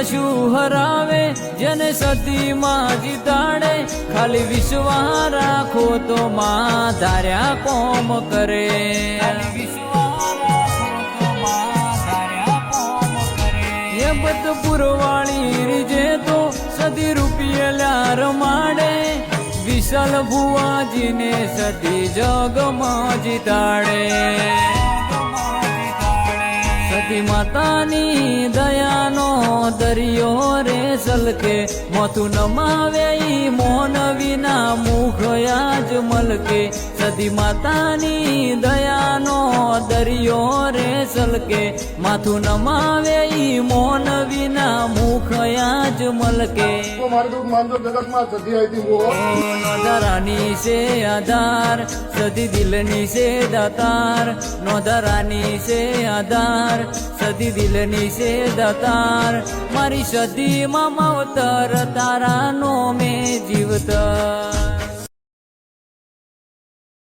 કશું હરાવે જેને સતીમાં જીતાડે. ખાલી વિશ્વા રાખો તો માં ધાર્યા કોમ કરે. બધ પુરવાળી રીજે તો સદી રૂપિયેલા રમાડે વિશાલ ભુવાજીને સતી જગમાં જીતાડે. સતી માતાની દરિયો રે ઝલકે, મોતું નમાવે ઈ મોન વિના મુખ આજ મલકે. સતી માતાની દયાનો દરિયો રે ઝલકે, માથું નમાવે ઈ આજ મલકે. નોંધારાની છે આધાર સદી દિલની છે દાતાર. નોંધારાની છે આધાર સદી દિલની છે દાતાર. મારી સદીમાં માવતર તારા નો મેં જીવતર.